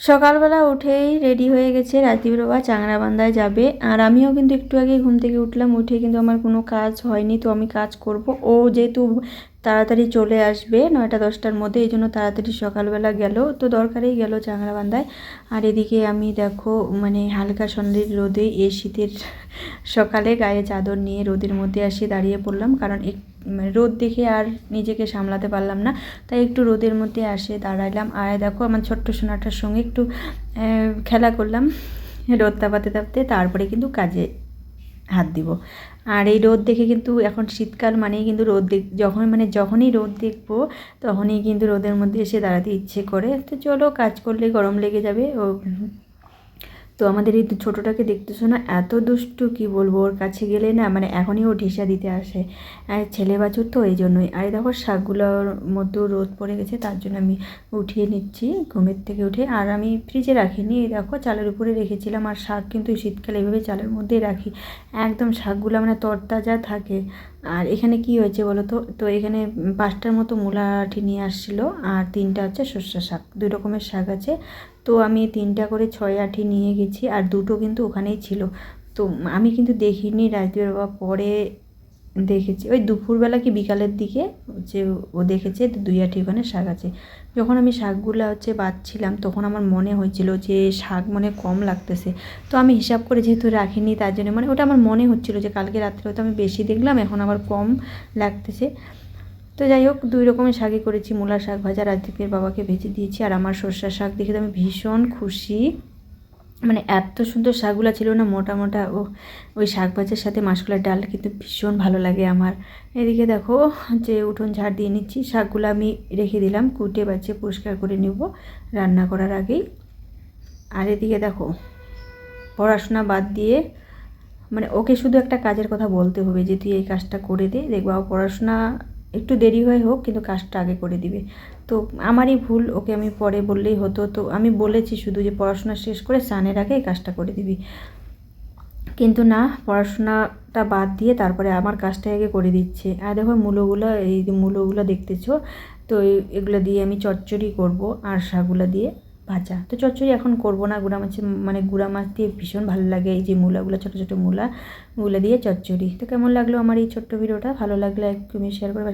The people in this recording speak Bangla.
সকালবেলা উঠেই রেডি হয়ে গেছে রাজদীপ বাবা চাংরাবান্ধায় যাবে। আর আমিও কিন্তু একটু আগে ঘুম থেকে উঠলাম, উঠে কিন্তু আমার কোনো কাজ হয়নি, তো আমি কাজ করব। ও যেহেতু তাড়াতাড়ি চলে আসবে, নয়টা দশটার মধ্যে, এই জন্য তাড়াতাড়ি সকালবেলা গেল। তো দরকারেই গেল চাংরাবান্ধায় আর এদিকে আমি দেখো মানে হালকা সন্ধ্যের রোদে এ শীতের সকালে গায়ে চাদর নিয়ে রোদের মধ্যে আসি দাঁড়িয়ে পড়লাম। কারণ এক মানে রোদ দেখে আর নিজেকে সামলাতে পারলাম না। তাই একটু রোদের মধ্যে আসে দাঁড়াইলাম। আর দেখো, আমার ছোট্ট সোনাটার সঙ্গে একটু খেলা করলাম। রোদ তাপাতে তাপতে, তারপরে কিন্তু কাজে হাত দিব। আর এই রোদ দেখে কিন্তু এখন শীতকাল মানেই কিন্তু রোদ দেখ যখন মানে যখনই রোদ দেখব, তখনই কিন্তু রোদের মধ্যে এসে দাঁড়াতে ইচ্ছে করে। তো চলো কাজ করলে গরম লেগে যাবে, ও তো আমাদের এই ছোটোটাকে দেখতেছো না? এত দুষ্টু, কি বলব? ওর কাছে গেলে না মানে এখনই ও ঢিসা দিতে আসে। আর ছেলে বাছুর তো, এই জন্যই। আর দেখো শাকগুলোর মধ্যেও রোদ পড়ে গেছে, তার জন্য আমি উঠিয়ে নিচ্ছি, ঘুমের থেকে উঠে। আর আমি ফ্রিজে রাখিনি, এই দেখো, চালের উপরে রেখেছিলাম। আর শাক কিন্তু শীতকালে এভাবে চালের মধ্যেই রাখি। একদম শাকগুলো মানে তরতাজা থাকে। আর এখানে কি হয়েছে বলো তো? তো এখানে পাঁচটার মতো মূলাঠি নিয়ে আসছিল আর তিনটা হচ্ছে সর্ষা শাক, দুই রকমের শাক আছে। তো আমি তিনটা করে ছয় আঠি নিয়ে গেছি আর দুটো কিন্তু ওখানেই ছিল। তো আমি কিন্তু দেখিনি রাজদীপের বাবা পরে দেখেছি। ওই দুপুরবেলা কি বিকালের দিকে যে ও দেখেছে দুই আঠি ওখানে শাক আছে। যখন আমি শাকগুলো হচ্ছে বাঁচছিলাম তখন আমার মনে হয়েছিল যে শাক মনে কম লাগতেছে। তো আমি হিসাব করে যেহেতু রাখিনি তার জন্য মানে ওটা আমার মনে হচ্ছিল যে কালকে রাত্রে হয়তো আমি বেশি দেখলাম, এখন আবার কম লাগতেছে। তো যাই হোক, দুই রকমের শাকই করেছি। মূলা শাক ভাজা, রাজদীপের বাবাকে ভেজে দিয়েছি। আর আমার সর্ষার শাক দেখে তো আমি ভীষণ খুশি। মানে এত সুন্দর শাকগুলো ছিল না মোটা মোটা, ও, ওই শাক ভাজার সাথে মাসকলার ডাল কিন্তু ভীষণ ভালো লাগে আমার। এদিকে দেখো, যে উঠোন ঝাড় দিয়ে নিচ্ছি, শাকগুলো আমি রেখে দিলাম, কুটে বাছে পরিষ্কার করে নেব রান্না করার আগেই। আর এদিকে দেখো, পড়াশোনা বাদ দিয়ে মানে ওকে শুধু একটা কাজের কথা বলতে হবে যে তুই এই কাজটা করে দে, দেখবা পড়াশোনা একটু দেরি হয়ে হোক, কিন্তু কাজটা আগে করে দিবে। তো আমারই ভুল, ওকে আমি পরে বললেই হতো। তো আমি বলেছি শুধু যে পড়াশোনা শেষ করে স্নানের আগে এই কাজটা করে দিবি। কিন্তু না, পড়াশোনাটা বাদ দিয়ে তারপরে আমার কাজটা আগে করে দিচ্ছে। আর দেখো মূলোগুলো, এই যে মূলোগুলো দেখতেছো, তো এগুলো দিয়ে আমি চচ্চড়ি করব আর শাকগুলো দিয়ে। ভাজা। তো চচ্চড়ি এখন করব না। গুঁড়া মাছের মানে গুঁড়া মাছ দিয়ে ভীষণ ভালো লাগে। এই যে মূলাগুলো, ছোটো ছোটো মূলা মূলা দিয়ে চচ্চড়ি। তো কেমন লাগল আমার এই ছোট্ট ভিডিওটা? ভালো লাগলে তুমি শেয়ার করে